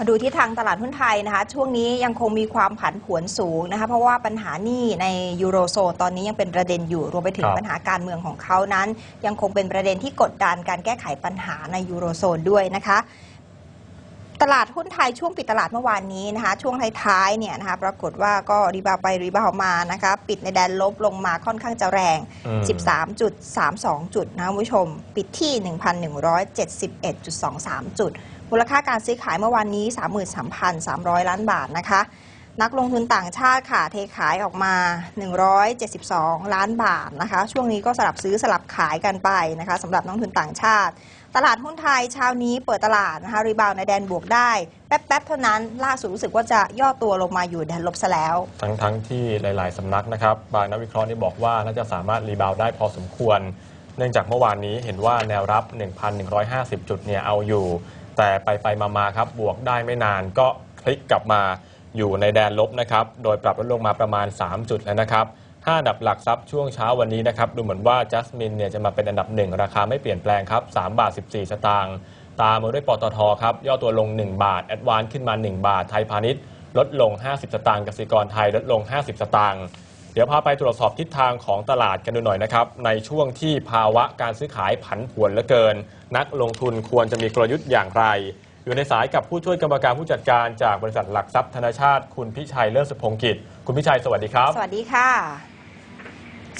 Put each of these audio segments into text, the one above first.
มาดูที่ทางตลาดหุ้นไทยนะคะ ช่วงนี้ยังคงมีความผันผวนสูงนะคะ เพราะว่าปัญหาหนี้ในยูโรโซนตอนนี้ยังเป็นประเด็นอยู่รวมไปถึงครับปัญหาการเมืองของเขานั้น ยังคงเป็นประเด็นที่กดดันการแก้ไขปัญหาในยูโรโซนด้วยนะคะตลาดหุ้นไทยช่วงปิดตลาดเมื่อวานนี้นะคะ ช่วงท้ายๆเนี่ยนะคะ ปรากฏว่าก็รีบาวไปรีบาวมานะคะ ปิดในแดนลบลงมาค่อนข้างจะแรงอืม13.32 จุดนะคุณผู้ชม ปิดที่ 1,171.23 จุด มูลค่าการซื้อขายเมื่อวานนี้ 33,300 ล้านบาทนะคะ นักลงทุนต่างชาติค่ะเทขายออกมา 172 ล้านบาทนะคะ ช่วงนี้ก็สลับซื้อสลับขายกันไปนะคะสำหรับนักลงทุนต่างชาติ ตลาดหุ้นไทยเช้านี้เปิดตลาดนะคะรีบาวในแดนบวกได้ แป๊บๆเท่านั้นล่าสุดรู้สึกว่าจะย่อตัวลงมาอยู่แดนลบซะแล้ว ทั้งทั้งที่หลายๆสำนักนะครับบางนักวิเคราะห์นี่บอกว่าน่าจะสามารถรีบาวด์ได้พอสมควร เนื่องจากเมื่อวานนี้เห็นว่าแนวรับ 1,150 จุดเนี่ยเอาอยู่ แต่ไปไปมามาครับบวกได้ไม่นานก็พลิกกลับมาอยู่ในแดนลบนะครับ โดยปรับลดลงมาประมาณ 3 จุดแล้วนะครับห้าอันดับหลักทรัพย์ช่วงเช้าวันนี้นะครับ ดูเหมือนว่าจัสมินเนี่ยจะมาเป็นอันดับหนึ่งราคาไม่เปลี่ยนแปลงครับ3บาท 14 สตางค์ตามมาด้วยปตทครับ ย่อตัวลง 1 บาท แอดวานขึ้นมา 1 บาท ไทยพาณิชย์ ลดลง 50 สตางค์กสิกรไทยลดลง 50 สตางค์ ดี๋ยวพาไปตรวจสอบทิศทางของตลาดกันดูหน่อยนะครับ ในช่วงที่ภาวะการซื้อขายผันผวนเหลือเกิน นักลงทุนควรจะมีกลยุทธ์อย่างไร อยู่ในสายกับผู้ช่วยกรรมการผู้จัดการจากบริษัทหลักทรัพย์ธนชาติ คุณพิชัยเลิศสุพงกิจ คุณพิชัยสวัสดีครับ สวัสดีค่ะ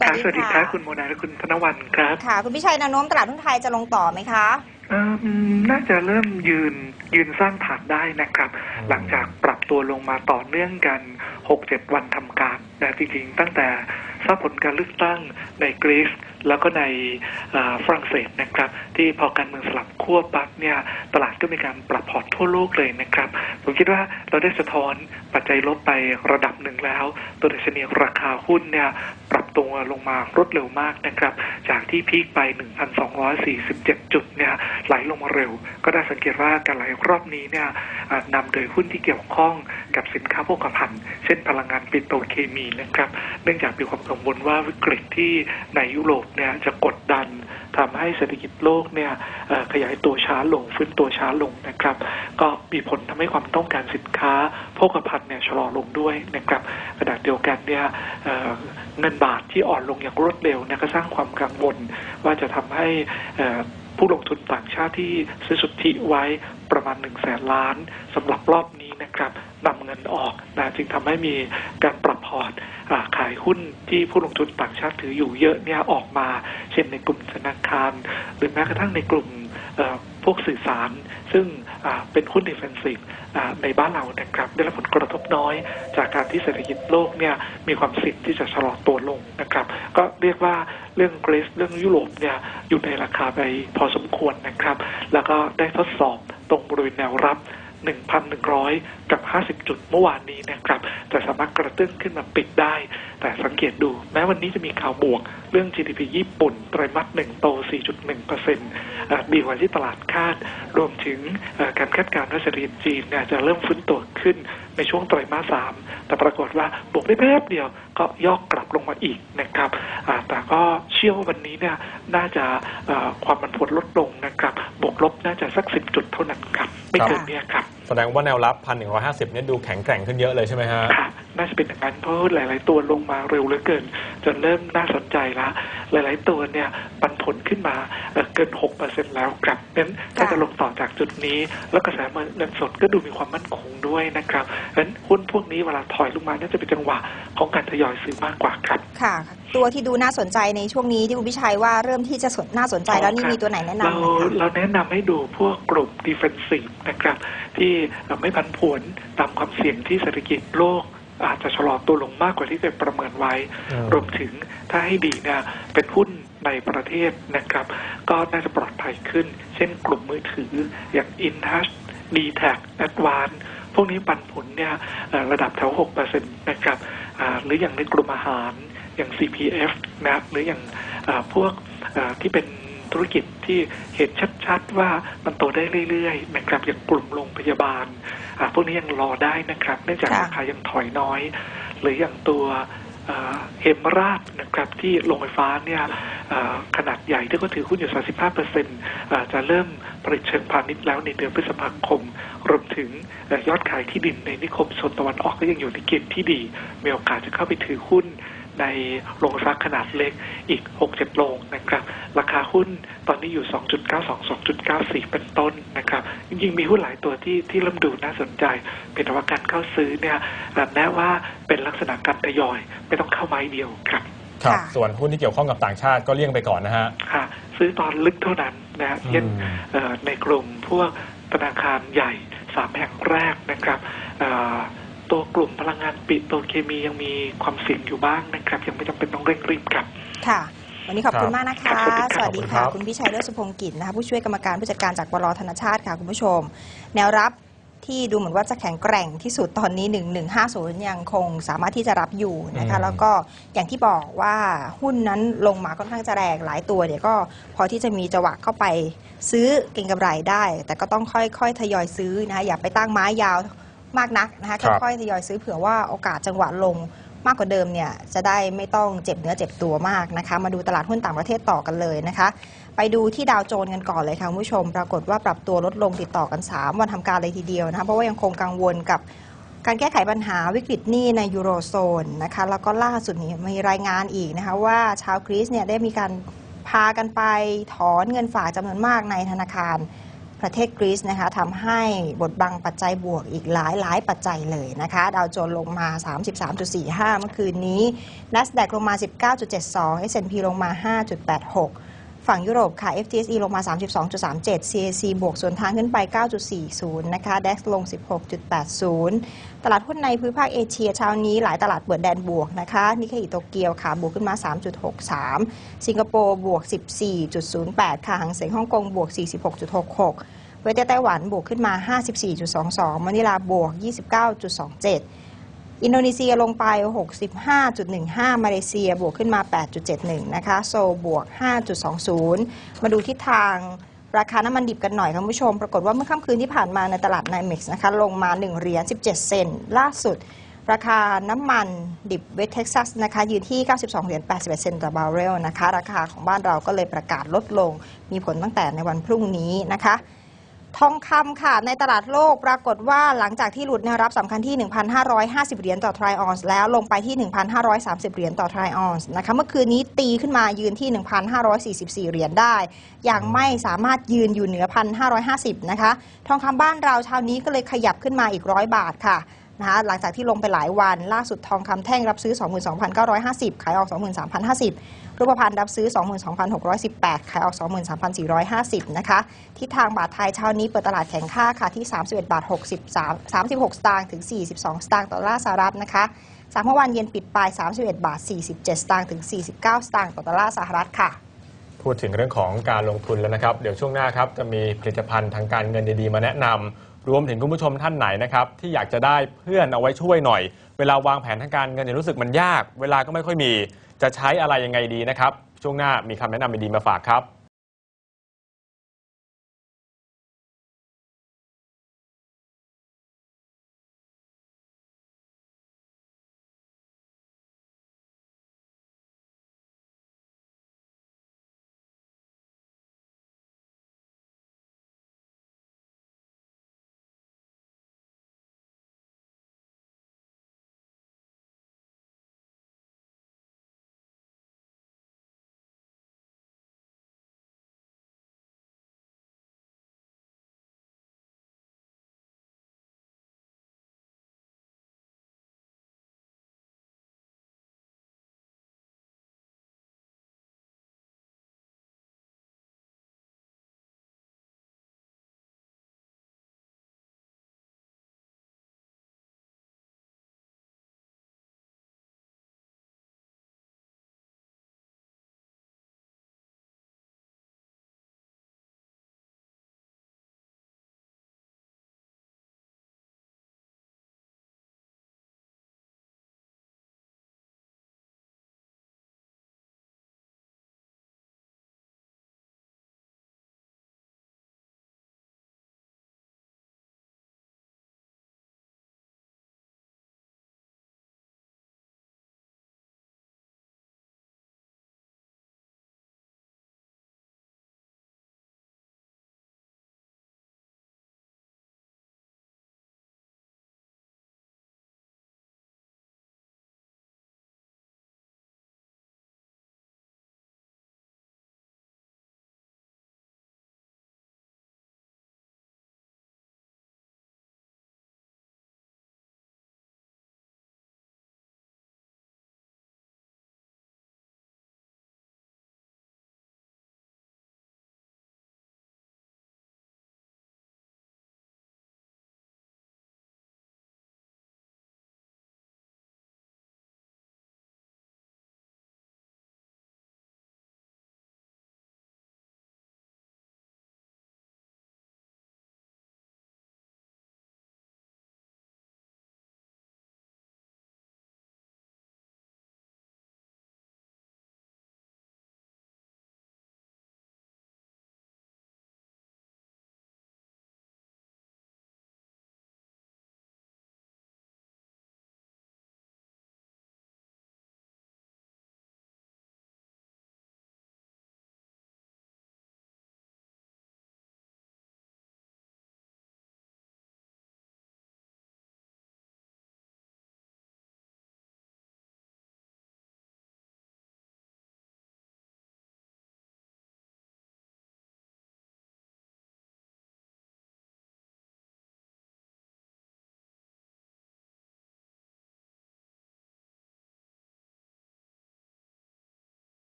ครับสวัสดีครับคุณโมนาและคุณธนวันครับค่ะ คุณพิชัยแนวโน้มตลาดหุ้นไทยจะลงต่อไหมคะเอิ่ม น่าจะเริ่มยืนยืนสร้างฐานได้นะครับอืมหลังจากปรับตัวลงมาต่อเนื่องกัน6-7วันทำการนะจริงๆ ตั้งแต่ทราบผลการเลือกตั้งในกรีซแล้วก็ในเอ่อฝรั่งเศสนะครับ ที่พอการเมืองสลับขั้วปั๊บเนี่ยตลาดก็มีการปรับพอร์ตทั่วโลกเลยนะครับ ผมคิดว่าเราได้สะท้อนปัจจัยลบไประดับหนึ่งแล้ว ตัวดัชนีราคาหุ้นเนี่ยปรับ ตัวลงมารวดเร็วมากนะครับ จากที่พีคไป 1,247 จุดเนี่ยไหลลงมาเร็ว ก็ได้สังเกตว่าการไหลรอบนี้เนี่ยนำโดยหุ้นที่เกี่ยวข้องกับสินค้าโภคภัณฑ์ เช่นพลังงานปิโตรเคมีนะครับ เนื่องจากมีความกังวลว่าวิกฤตที่ในยุโรปเนี่ยจะกดดัน ทำให้เศรษฐกิจโลกเนี่ยขยายตัวช้าลงฟื้นตัวช้าลงนะครับ ก็มีผลทำให้ความต้องการสินค้าโภคภัณฑ์เนี่ยชะลอลงด้วยนะครับขณะเดียวกันเนี่ยเเงินบาทที่อ่อนลงอย่างรวดเร็วเนี่ยก็สร้างความกังวลว่าจะทำให้ผู้ลงทุนต่างชาติที่ซื้อสุทธิไว้ประมาณ1นึ่งแสนล้านสำหรับรอบนี้นะครับนำเงินออกนะจึงทำให้มีการปรับพอร์ต ขายหุ้นที่ผู้ลงทุนต่างชาติถืออยู่เยอะเนี่ยออกมา เช่นในกลุ่มธนาคาร หรือแม้กระทั่งในกลุ่มพวกสื่อสาร ซึ่งเป็นหุ้นดิเฟนซีฟในบ้านเรานะครับได้รับผลกระทบน้อย จากการที่เศรษฐกิจโลกเนี่ยมีความเสี่ยงที่จะชะลอตัวลงนะครับ ก็เรียกว่าเรื่องกรีซเรื่องยุโรปเนี่ยอยู่ในราคาไปพอสมควรนะครับ แล้วก็ได้ทดสอบตรงบริเวณแนวรับ 1,100 กับ 50 จุดเมื่อวานนี้นะครับจะสามารถกระตุ้นขึ้นมาปิดได้ แต่สังเกตดู แม้วันนี้จะมีข่าวบวก เรื่อง GDP ญี่ปุ่นไตรมาสหนึ่งโต 4.1%ดีกว่าที่ตลาดคาด รวมถึงการคาดการณ์ว่าเศรษฐกิจจีนเนี่ยจะเริ่มฟื้นตัวขึ้นในช่วงไตรมาสสามแต่ปรากฏว่าบวกได้แป๊บเดียวก็ย่อกลับลงมาอีกนะครับแต่ก็เชื่อว่าวันนี้เนี่ยน่าจะความมันผลลดลงนะครับ บวกลบน่าจะสัก10จุดเท่านั้นครับ ไม่เกินเนี้ยครับ แสดงว่าแนวรับ 1,150เนี่ยดูแข็งแกร่งขึ้นเยอะเลยใช่ไหมฮะ ค่ะน่าจะเป็นอย่างนั้นเพราะหลาย ๆ ตัวลงมาเร็วเหลือเกิน จนเริ่มน่าสนใจละหลาย ๆ ตัวเนี่ยป ผลขึ้นมาเอ่อเกิน 6%แล้วครับนั้นถ้าค่ะจะลงต่อจากจุดนี้ แล้วกระแสเงินสดก็ดูมีความมั่นคงด้วยนะครับนั้นหุ้นพวกนี้เวลาถอยลงมาน่าจะเป็นจังหวะของการทยอยซื้อมากกว่าครับค่ะ ตัวที่ดูน่าสนใจในช่วงนี้ที่คุณพิชัยว่าเริ่มที่จะสนน่าสนใจแล้วนี่ครับมีตัวไหนแนะนำเราไหมคะเราแนะนำให้ดูพวกกลุ่ม defensive นะครับที่ไม่พันผวนตามความเสี่ยงที่เศรษฐกิจโลก อาจจะชะลอตัวลงมากกว่าที่เคยประเมินไว้อืมรวมถึงถ้าให้ดีเนี่ยเป็นหุ้นในประเทศนะครับ ก็น่าจะปลอดภัยขึ้น เช่นกลุ่มมือถืออย่าง InTouch d t a c Advance พวกนี้ปันผลเนี่ยเอ่อระดับแถว6%นะครับอ่าหรืออย่างในกลุ่มอาหารอย่าง CPF นะครับหรืออย่างอ่าพวกอ่าที่เป็น ธุรกิจที่เห็นชัดๆว่ามันโตได้เรื่อยๆนะครับอย่างกลุ่มโรงพยาบาลอ่าพวกนี้ยังรอได้นะครับเนื่องจากค่ะราคายังถอยน้อย หรืออย่างตัวเอ่อเฮมราชนะครับที่โรงไฟฟ้าเนี่ยเอ่อขนาดใหญ่ที่ก็ถือหุ้นอยู่ 35เปอร์เซ็นต์จะเริ่มผลิตเชิงพาณิชย์แล้วในเดือนพฤษภาคม รวมถึงเอ่อยอดขายที่ดินในนิคมโซนตะวันออกก็ยังอยู่ในเกณฑ์ที่ดี มีโอกาสจะเข้าไปถือหุ้น ในโรงไฟฟ้าขนาดเล็กอีก 6-7 โรงนะครับ ราคาหุ้นตอนนี้อยู่ 2.92 2.94 เป็นต้นนะครับ จริงๆ มีหุ้นหลายตัวที่ที่เริ่มดูน่าสนใจ เป็นแต่ว่าการเข้าซื้อเนี่ยเอ่อแม้ว่าเป็นลักษณะการทยอย ไม่ต้องเข้าไม้เดียวครับครับค่ะส่วนหุ้นที่เกี่ยวข้องกับต่างชาติก็เลี่ยงไปก่อนนะฮะค่ะ ซื้อตอนลึกเท่านั้นนะเช่นอืมเอ่อในกลุ่มพวกธนาคารใหญ่สามแห่งแรกนะครับเอ่อ ตัวกลุ่มพลังงานปิโตรเคมียังมีความเสี่ยงอยู่บ้างนะครับ ยังไม่จำเป็นต้องเร่งรีบครับ ค่ะ วันนี้ขอบคุณมากนะคะครับสวัสดีขอบคุณครัค่ะบคุณพิชัยเลิศสุพงศ์กิจนะคะผู้ช่วยกรรมการผู้จัดการจากบลธนชาติค่ะคุณผู้ชม แนวรับที่ดูเหมือนว่าจะแข็งแกร่งที่สุดตอนนี้ 1150 ยังคงสามารถที่จะรับอยู่นะคะอืมแล้วก็อย่างที่บอกว่าหุ้นนั้นลงมาค่อนข้างจะแรงหลายตัวเนี่ยก็พอที่จะมีจังหวะเข้าไปซื้อเก็งกำไรได้ แต่ก็ต้องค่อยๆ ทยอยซื้อนะคะอย่าไปตั้งไม้ยาว มากนักนะคะครับ ค่อยๆทยอยซื้อเผื่อว่าโอกาสจังหวะลงมากกว่าเดิมเนี่ยจะได้ไม่ต้องเจ็บเนื้อเจ็บตัวมากนะคะ มาดูตลาดหุ้นต่างประเทศต่อกันเลยนะคะ ไปดูที่ดาวโจนส์กันก่อนเลยค่ะคุณผู้ชม ปรากฏว่าปรับตัวลดลงติดต่อกัน 3 วันทำการเลยทีเดียวนะคะเพราะว่ายังคงกังวลกับ การแก้ไขปัญหาวิกฤตหนี้ในยูโรโซนนะคะแล้วก็ล่าสุดนี้มีรายงานอีกนะคะว่าชาวกรีซเนี่ยได้มีการพากันไปถอนเงินฝากจำนวนมากในธนาคาร ประเทศกรีซนะคะทำให้บทบังปัจจัยบวกอีกหลายหลายปัจจัยเลยนะคะ ดาวโจนส์ลงมา 33.45 เมื่อคืนนี้ NASDAQ ลงมา 19.72 S&P ลงมา 5.86 ฝั่งยุโรปค่ะ FTSE ลงมา 32.37 CAC บวกส่วนทางขึ้นไป 9.40 นะคะ DAX ลง 16.80 ตลาดหุ้นในภูมิภาคเอเชียเช้านี้หลายตลาดเปิดแดนบวกนะคะ นิเคอิโตเกียวค่ะ บวกขึ้นมา 3.63 สิงคโปร์บวก 14.08 ค่ะหางเสียงฮ่องกงบวก 46.66 เวเตไต้หวันบวกขึ้นมา 54.22 มะนิลาบวก 29.27 อินโดนีเซียลงไป 65.15 มาเลเซียบวกขึ้นมา 8.71 นะคะ โซลบวก 5.20 มาดูทิศทางราคาน้ำมันดิบกันหน่อยคุณผู้ชม ปรากฏว่าเมื่อค่ำคืนที่ผ่านมาในตลาดไนเม็กซ์นะคะลงมา 1 เหรียญ 17 เซนต์ล่าสุด ราคาน้ำมันดิบเวสเท็กซัสนะคะยืนที่ 92 เหรียญ 81 เซนต์ต่อบาร์เรลนะคะ ราคาของบ้านเราก็เลยประกาศลดลง มีผลตั้งแต่ในวันพรุ่งนี้นะคะ ทองคำค่ะ ในตลาดโลกปรากฏว่าหลังจากที่หลุดแนวรับสำคัญที่ 1,550 เหรียญต่อทรายออนส์แล้วลงไปที่ 1,530 เหรียญต่อทรายออนส์นะคะเมื่อคืนนี้ตีขึ้นมายืนที่ 1,544 เหรียญได้ยังไม่สามารถยืนอยู่เหนือ 1,550 นะคะ ทองคำบ้านเราเช้านี้ก็เลยขยับขึ้นมาอีกร้อยบาทค่ะ นะคะหลังจากที่ลงไปหลายวันล่าสุดทองคำแท่งรับซื้อ 22,950 ขายออก 23,050 รูปพรรณรับซื้อ 22,618 ขายออก 23,450 นะคะ ทิศทางบาทไทยเช้านี้เปิดตลาดแข็งค่าค่ะที่ 31 บาท 63 36 สตางค์ถึง 42 สตางค์ต่อดอลลาร์สหรัฐนะคะสามเมื่อวานเย็นปิดไป 31 บาท 47 สตางค์ถึง 49 สตางค์ต่อดอลลาร์สหรัฐค่ะพูดถึงเรื่องของการลงทุนแล้วนะครับ เดี๋ยวช่วงหน้าครับจะมีผลิตภัณฑ์ทางการเงินดีๆ มาแนะนำ รวมถึงคุณผู้ชมท่านไหนนะครับที่อยากจะได้เพื่อนเอาไว้ช่วยหน่อย เวลาวางแผนทางการเงินเนี่ยรู้สึกมันยาก เวลาก็ไม่ค่อยมี จะใช้อะไรยังไงดีนะครับ ช่วงหน้ามีคำแนะนำดีๆมาฝากครับ